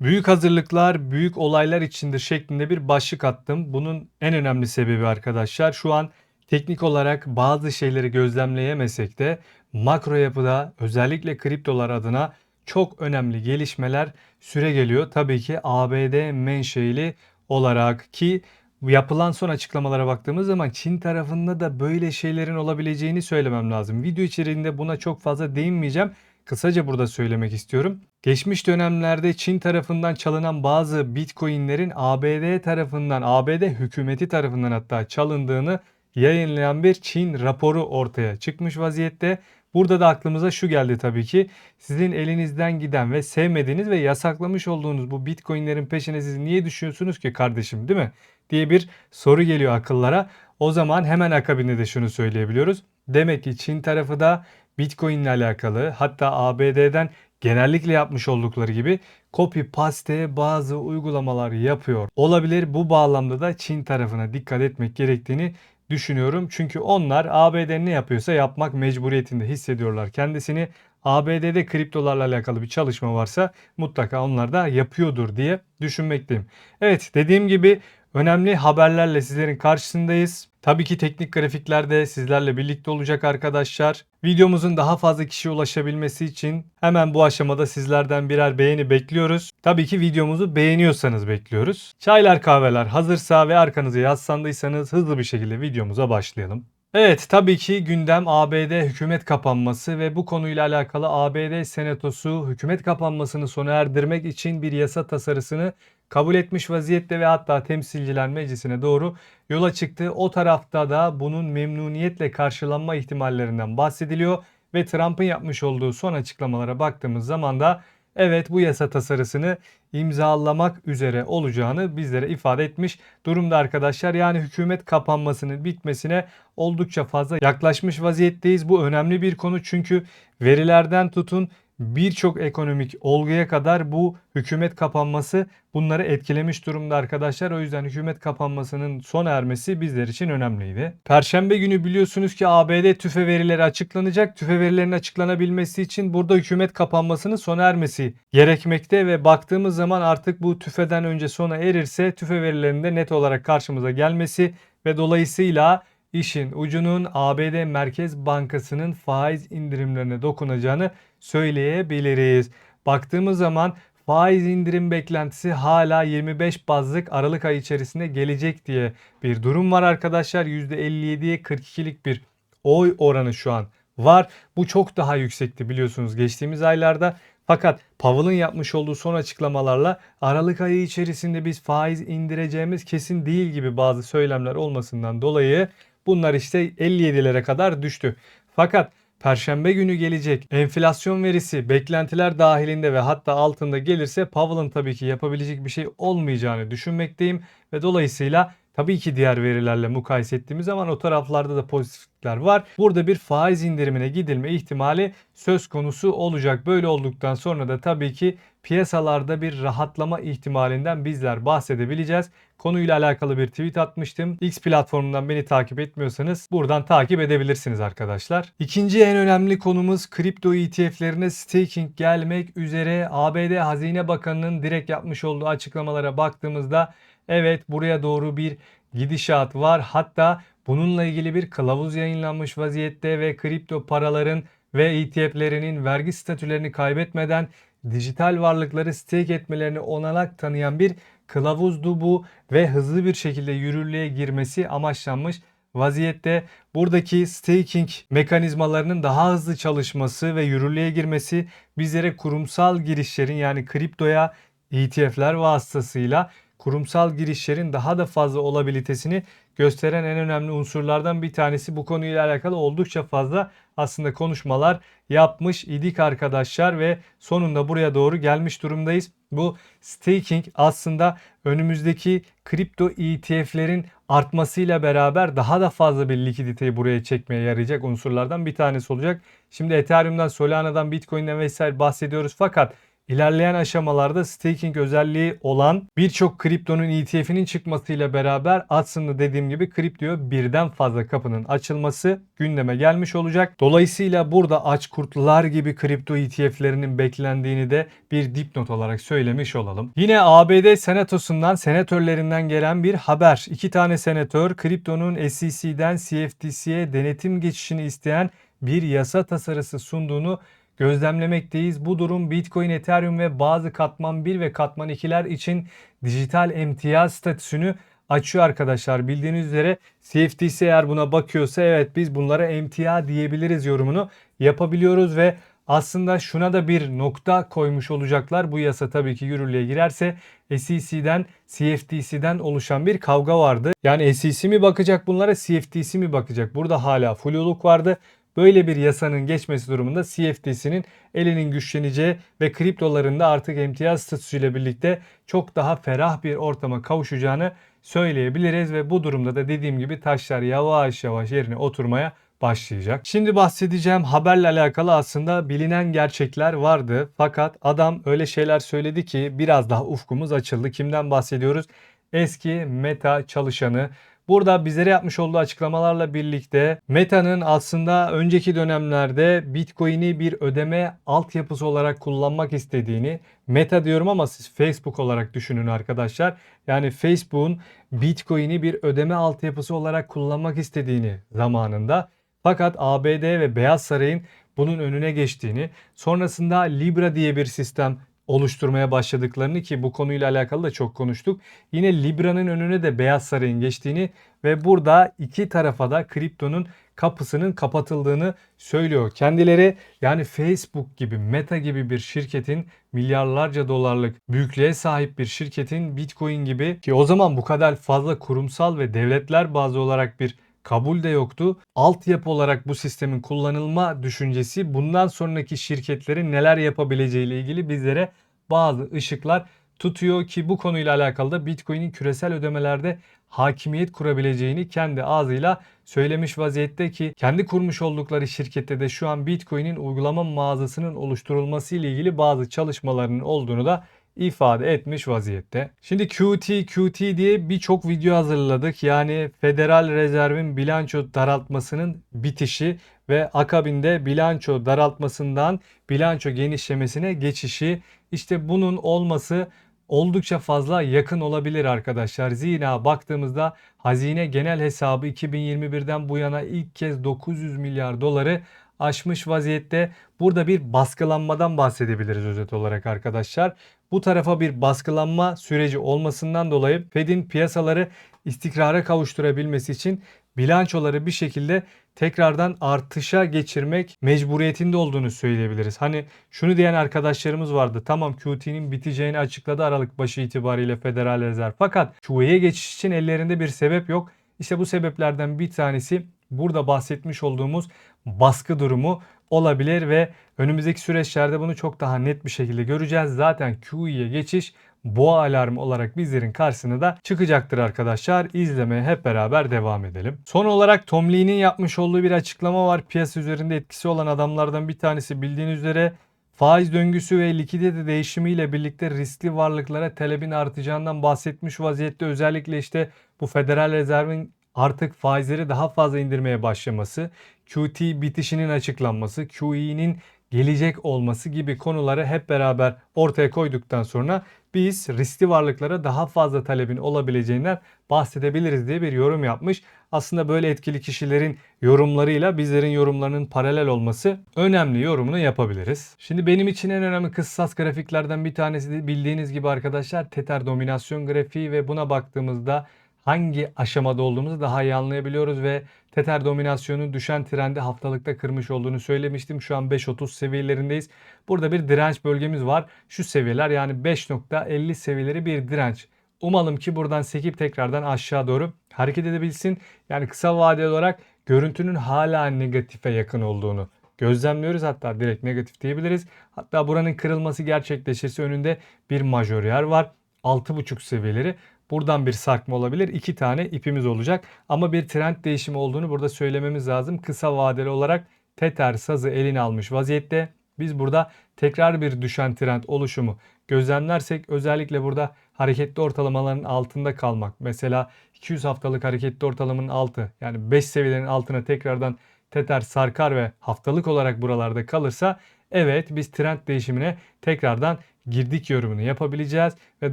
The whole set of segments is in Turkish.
Büyük hazırlıklar, büyük olaylar içindir şeklinde bir başlık attım. Bunun en önemli sebebi arkadaşlar şu an teknik olarak bazı şeyleri gözlemleyemesek de makro yapıda özellikle kriptolar adına çok önemli gelişmeler süre geliyor. Tabii ki ABD menşeili olarak ki yapılan son açıklamalara baktığımız zaman Çin tarafında da böyle şeylerin olabileceğini söylemem lazım. Video içeriğinde buna çok fazla değinmeyeceğim. Kısaca burada söylemek istiyorum. Geçmiş dönemlerde Çin tarafından çalınan bazı Bitcoin'lerin ABD tarafından, ABD hükümeti tarafından hatta çalındığını yayınlayan bir Çin raporu ortaya çıkmış vaziyette. Burada da aklımıza şu geldi tabii ki. Sizin elinizden giden ve sevmediğiniz ve yasaklamış olduğunuz bu Bitcoin'lerin peşine siz niye düşüyorsunuz ki kardeşim değil mi? diye bir soru geliyor akıllara. O zaman hemen akabinde de şunu söyleyebiliyoruz. Demek ki Çin tarafı da Bitcoin ile alakalı hatta ABD'den genellikle yapmış oldukları gibi copy paste bazı uygulamalar yapıyor. Olabilir bu bağlamda da Çin tarafına dikkat etmek gerektiğini düşünüyorum. Çünkü onlar ABD ne yapıyorsa yapmak mecburiyetinde hissediyorlar kendisini. ABD'de kriptolarla alakalı bir çalışma varsa mutlaka onlar da yapıyordur diye düşünmekteyim. Evet dediğim gibi önemli haberlerle sizlerin karşısındayız. Tabii ki teknik grafikler de sizlerle birlikte olacak arkadaşlar. Videomuzun daha fazla kişiye ulaşabilmesi için hemen bu aşamada sizlerden birer beğeni bekliyoruz. Tabii ki videomuzu beğeniyorsanız bekliyoruz. Çaylar kahveler hazırsa ve arkanızı yaslandıysanız hızlı bir şekilde videomuza başlayalım. Evet tabii ki gündem ABD hükümet kapanması ve bu konuyla alakalı ABD Senatosu hükümet kapanmasını sona erdirmek için bir yasa tasarısını kabul etmiş vaziyette ve hatta Temsilciler Meclisi'ne doğru yola çıktı. O tarafta da bunun memnuniyetle karşılanma ihtimallerinden bahsediliyor ve Trump'ın yapmış olduğu son açıklamalara baktığımız zaman da evet bu yasa tasarısını imzalamak üzere olacağını bizlere ifade etmiş durumda arkadaşlar. Yani hükümet kapanmasının bitmesine oldukça fazla yaklaşmış vaziyetteyiz. Bu önemli bir konu çünkü verilerden tutun birçok ekonomik olguya kadar bu hükümet kapanması bunları etkilemiş durumda arkadaşlar. O yüzden hükümet kapanmasının sona ermesi bizler için önemliydi. Perşembe günü biliyorsunuz ki ABD tüfe verileri açıklanacak. Tüfe verilerinin açıklanabilmesi için burada hükümet kapanmasının sona ermesi gerekmekte ve baktığımız zaman artık bu tüfeden önce sona erirse tüfe verilerinde net olarak karşımıza gelmesi ve dolayısıyla işin ucunun ABD Merkez Bankası'nın faiz indirimlerine dokunacağını söyleyebiliriz. Baktığımız zaman faiz indirim beklentisi hala 25 bazlık Aralık ayı içerisinde gelecek diye bir durum var arkadaşlar. %57'ye 42'lik bir oy oranı şu an var. Bu çok daha yüksekti biliyorsunuz geçtiğimiz aylarda. Fakat Powell'ın yapmış olduğu son açıklamalarla Aralık ayı içerisinde biz faiz indireceğimiz kesin değil gibi bazı söylemler olmasından dolayı bunlar işte 57'lere kadar düştü. Fakat Perşembe günü gelecek enflasyon verisi beklentiler dahilinde ve hatta altında gelirse Powell'ın tabii ki yapabilecek bir şey olmayacağını düşünmekteyim ve dolayısıyla Tabii ki diğer verilerle mukayese ettiğimiz zaman o taraflarda da pozitiflikler var. Burada bir faiz indirimine gidilme ihtimali söz konusu olacak. Böyle olduktan sonra da tabii ki piyasalarda bir rahatlama ihtimalinden bizler bahsedebileceğiz. Konuyla alakalı bir tweet atmıştım. X platformundan beni takip etmiyorsanız buradan takip edebilirsiniz arkadaşlar. İkinci en önemli konumuz kripto ETF'lerine staking gelmek üzere ABD Hazine Bakanı'nın direkt yapmış olduğu açıklamalara baktığımızda Evet buraya doğru bir gidişat var. Hatta bununla ilgili bir kılavuz yayınlanmış vaziyette ve kripto paraların ve ETF'lerinin vergi statülerini kaybetmeden dijital varlıkları stake etmelerini onanak tanıyan bir kılavuzdu bu ve hızlı bir şekilde yürürlüğe girmesi amaçlanmış vaziyette buradaki staking mekanizmalarının daha hızlı çalışması ve yürürlüğe girmesi bizlere kurumsal girişlerin yani kriptoya ETF'ler vasıtasıyla kurumsal girişlerin daha da fazla olabilitesini gösteren en önemli unsurlardan bir tanesi. Bu konuyla alakalı oldukça fazla aslında konuşmalar yapmış idik arkadaşlar ve sonunda buraya doğru gelmiş durumdayız. Bu staking aslında önümüzdeki kripto ETF'lerin artmasıyla beraber daha da fazla bir likiditeyi buraya çekmeye yarayacak unsurlardan bir tanesi olacak. Şimdi Ethereum'dan, Solana'dan, Bitcoin'den vesaire bahsediyoruz fakat ilerleyen aşamalarda staking özelliği olan birçok kriptonun ETF'inin çıkmasıyla beraber aslında dediğim gibi kriptoya birden fazla kapının açılması gündeme gelmiş olacak. Dolayısıyla burada aç kurtlar gibi kripto ETF'lerinin beklendiğini de bir dipnot olarak söylemiş olalım. Yine ABD senatosundan senatörlerinden gelen bir haber. İki tane senatör kriptonun SEC'den CFTC'ye denetim geçişini isteyen bir yasa tasarısı sunduğunu gözlemlemekteyiz. Bu durum Bitcoin, Ethereum ve bazı katman 1 ve katman 2'ler için dijital emtia statüsünü açıyor arkadaşlar. Bildiğiniz üzere CFTC eğer buna bakıyorsa evet biz bunlara emtia diyebiliriz yorumunu yapabiliyoruz ve aslında şuna da bir nokta koymuş olacaklar. Bu yasa tabii ki yürürlüğe girerse SEC'den CFTC'den oluşan bir kavga vardı. Yani SEC mi bakacak bunlara CFTC mi bakacak? Burada hala fluluk vardı. Böyle bir yasanın geçmesi durumunda CFTC'nin elinin güçleneceği ve kriptolarında artık emtia statüsüyle birlikte çok daha ferah bir ortama kavuşacağını söyleyebiliriz ve bu durumda da dediğim gibi taşlar yavaş yavaş yerine oturmaya başlayacak. Şimdi bahsedeceğim haberle alakalı aslında bilinen gerçekler vardı. Fakat adam öyle şeyler söyledi ki biraz daha ufkumuz açıldı. Kimden bahsediyoruz? Eski Meta çalışanı Burada bizlere yapmış olduğu açıklamalarla birlikte Meta'nın aslında önceki dönemlerde Bitcoin'i bir ödeme altyapısı olarak kullanmak istediğini Meta diyorum ama siz Facebook olarak düşünün arkadaşlar. Yani Facebook'un Bitcoin'i bir ödeme altyapısı olarak kullanmak istediğini zamanında fakat ABD ve Beyaz Saray'ın bunun önüne geçtiğini, sonrasında Libra diye bir sistem oluşturmaya başladıklarını ki bu konuyla alakalı da çok konuştuk. Yine Libra'nın önüne de Beyaz Saray'ın geçtiğini ve burada iki tarafa da kriptonun kapısının kapatıldığını söylüyor. Kendileri yani Facebook gibi Meta gibi bir şirketin milyarlarca dolarlık büyüklüğe sahip bir şirketin Bitcoin gibi ki o zaman bu kadar fazla kurumsal ve devletler bazı olarak bir kabul de yoktu. Altyapı olarak bu sistemin kullanılma düşüncesi bundan sonraki şirketlerin neler yapabileceği ile ilgili bizlere bazı ışıklar tutuyor ki bu konuyla alakalı da Bitcoin'in küresel ödemelerde hakimiyet kurabileceğini kendi ağzıyla söylemiş vaziyette ki kendi kurmuş oldukları şirkette de şu an Bitcoin'in uygulama mağazasının oluşturulması ile ilgili bazı çalışmalarının olduğunu da ifade etmiş vaziyette. Şimdi QT QT diye birçok video hazırladık. Yani Federal Rezerv'in bilanço daraltmasının bitişi ve akabinde bilanço daraltmasından bilanço genişlemesine geçişi. İşte bunun olması oldukça fazla yakın olabilir arkadaşlar. Zira baktığımızda hazine genel hesabı 2021'den bu yana ilk kez 900 milyar doları aşmış vaziyette. Burada bir baskılanmadan bahsedebiliriz özet olarak arkadaşlar. Bu tarafa bir baskılanma süreci olmasından dolayı Fed'in piyasaları istikrara kavuşturabilmesi için bilançoları bir şekilde tekrardan artışa geçirmek mecburiyetinde olduğunu söyleyebiliriz. Hani şunu diyen arkadaşlarımız vardı. Tamam QT'nin biteceğini açıkladı Aralık başı itibariyle Federal Rezerv. Fakat QE'ye geçiş için ellerinde bir sebep yok. İşte bu sebeplerden bir tanesi burada bahsetmiş olduğumuz baskı durumu olabilir ve önümüzdeki süreçlerde bunu çok daha net bir şekilde göreceğiz. Zaten QE'ye geçiş boğa alarmı olarak bizlerin karşısına da çıkacaktır arkadaşlar. İzlemeye hep beraber devam edelim. Son olarak Tom Lee'nin yapmış olduğu bir açıklama var. Piyasa üzerinde etkisi olan adamlardan bir tanesi bildiğiniz üzere faiz döngüsü ve likidite değişimiyle birlikte riskli varlıklara talebin artacağından bahsetmiş vaziyette. Özellikle işte bu Federal Rezerv'in artık faizleri daha fazla indirmeye başlaması, QT bitişinin açıklanması, QE'nin gelecek olması gibi konuları hep beraber ortaya koyduktan sonra biz riskli varlıklara daha fazla talebin olabileceğinden bahsedebiliriz diye bir yorum yapmış. Aslında böyle etkili kişilerin yorumlarıyla bizlerin yorumlarının paralel olması önemli yorumunu yapabiliriz. Şimdi benim için en önemli kıssas grafiklerden bir tanesi de bildiğiniz gibi arkadaşlar Tether dominasyon grafiği ve buna baktığımızda hangi aşamada olduğumuzu daha iyi anlayabiliyoruz ve Tether dominasyonu düşen trendi haftalıkta kırmış olduğunu söylemiştim. Şu an 5.30 seviyelerindeyiz. Burada bir direnç bölgemiz var. Şu seviyeler yani 5.50 seviyeleri bir direnç. Umalım ki buradan sekip tekrardan aşağı doğru hareket edebilsin. Yani kısa vadeli olarak görüntünün hala negatife yakın olduğunu gözlemliyoruz. Hatta direkt negatif diyebiliriz. Hatta buranın kırılması gerçekleşirse önünde bir majör yer var. 6.5 seviyeleri. Buradan bir sarkma olabilir. İki tane ipimiz olacak. Ama bir trend değişimi olduğunu burada söylememiz lazım. Kısa vadeli olarak Tether sazı eline almış vaziyette. Biz burada tekrar bir düşen trend oluşumu gözlemlersek özellikle burada hareketli ortalamaların altında kalmak. Mesela 200 haftalık hareketli ortalamanın altı yani 5 seviyelerin altına tekrardan Tether sarkar ve haftalık olarak buralarda kalırsa evet biz trend değişimine tekrardan girdik yorumunu yapabileceğiz ve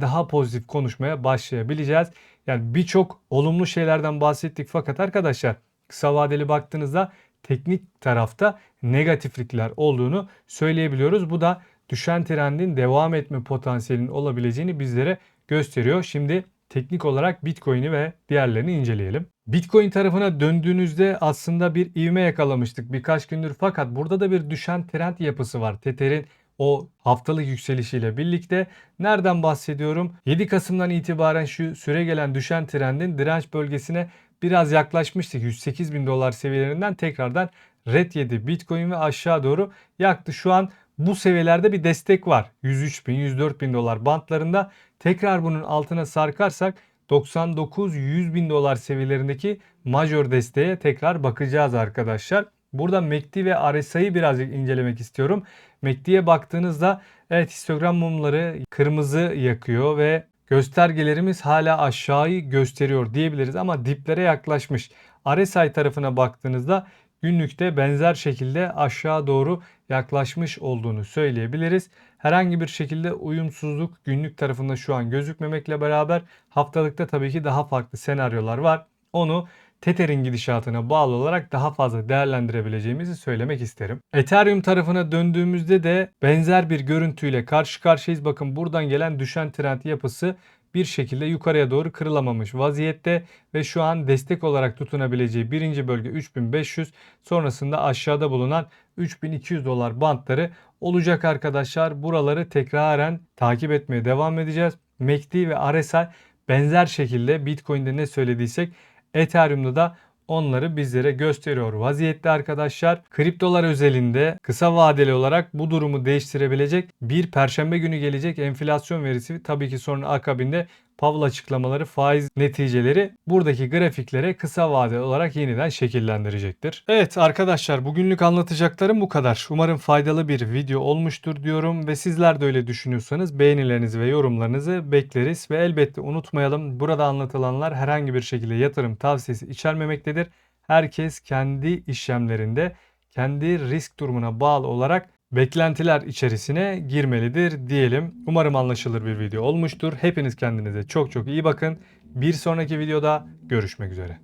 daha pozitif konuşmaya başlayabileceğiz. Yani birçok olumlu şeylerden bahsettik fakat arkadaşlar kısa vadeli baktığınızda teknik tarafta negatiflikler olduğunu söyleyebiliyoruz. Bu da düşen trendin devam etme potansiyelinin olabileceğini bizlere gösteriyor. Şimdi teknik olarak Bitcoin'i ve diğerlerini inceleyelim. Bitcoin tarafına döndüğünüzde aslında bir ivme yakalamıştık birkaç gündür fakat burada da bir düşen trend yapısı var. Tether'in o haftalık yükselişiyle birlikte nereden bahsediyorum? 7 Kasım'dan itibaren şu süre gelen düşen trendin direnç bölgesine biraz yaklaşmıştık. 108 bin dolar seviyelerinden tekrardan red yedi Bitcoin ve aşağı doğru yaktı. Şu an bu seviyelerde bir destek var. 103 bin, 104 bin dolar bantlarında. Tekrar bunun altına sarkarsak 99-100 bin dolar seviyelerindeki major desteğe tekrar bakacağız arkadaşlar. Burada MACD ve RSI'yi birazcık incelemek istiyorum. MACD'ye baktığınızda evet histogram mumları kırmızı yakıyor ve göstergelerimiz hala aşağıyı gösteriyor diyebiliriz ama diplere yaklaşmış. RSI tarafına baktığınızda günlükte benzer şekilde aşağı doğru yaklaşmış olduğunu söyleyebiliriz. Herhangi bir şekilde uyumsuzluk günlük tarafında şu an gözükmemekle beraber haftalıkta tabii ki daha farklı senaryolar var. Onu Tether'in gidişatına bağlı olarak daha fazla değerlendirebileceğimizi söylemek isterim. Ethereum tarafına döndüğümüzde de benzer bir görüntüyle karşı karşıyayız. Bakın buradan gelen düşen trend yapısı bir şekilde yukarıya doğru kırılamamış vaziyette ve şu an destek olarak tutunabileceği birinci bölge 3500 sonrasında aşağıda bulunan 3200 dolar bantları olacak arkadaşlar. Buraları tekraren takip etmeye devam edeceğiz. MACD ve RSI benzer şekilde Bitcoin'de ne söylediysek Ethereum'da da onları bizlere gösteriyor vaziyette arkadaşlar. Kriptolar özelinde kısa vadeli olarak bu durumu değiştirebilecek bir perşembe günü gelecek enflasyon verisi tabii ki sonra akabinde Powell açıklamaları, faiz neticeleri buradaki grafiklere kısa vadeli olarak yeniden şekillendirecektir. Evet arkadaşlar bugünlük anlatacaklarım bu kadar. Umarım faydalı bir video olmuştur diyorum ve sizler de öyle düşünüyorsanız beğenilerinizi ve yorumlarınızı bekleriz ve elbette unutmayalım burada anlatılanlar herhangi bir şekilde yatırım tavsiyesi içermemektedir. Herkes kendi işlemlerinde kendi risk durumuna bağlı olarak beklentiler içerisine girmelidir diyelim. Umarım anlaşılır bir video olmuştur. Hepiniz kendinize çok çok iyi bakın. Bir sonraki videoda görüşmek üzere.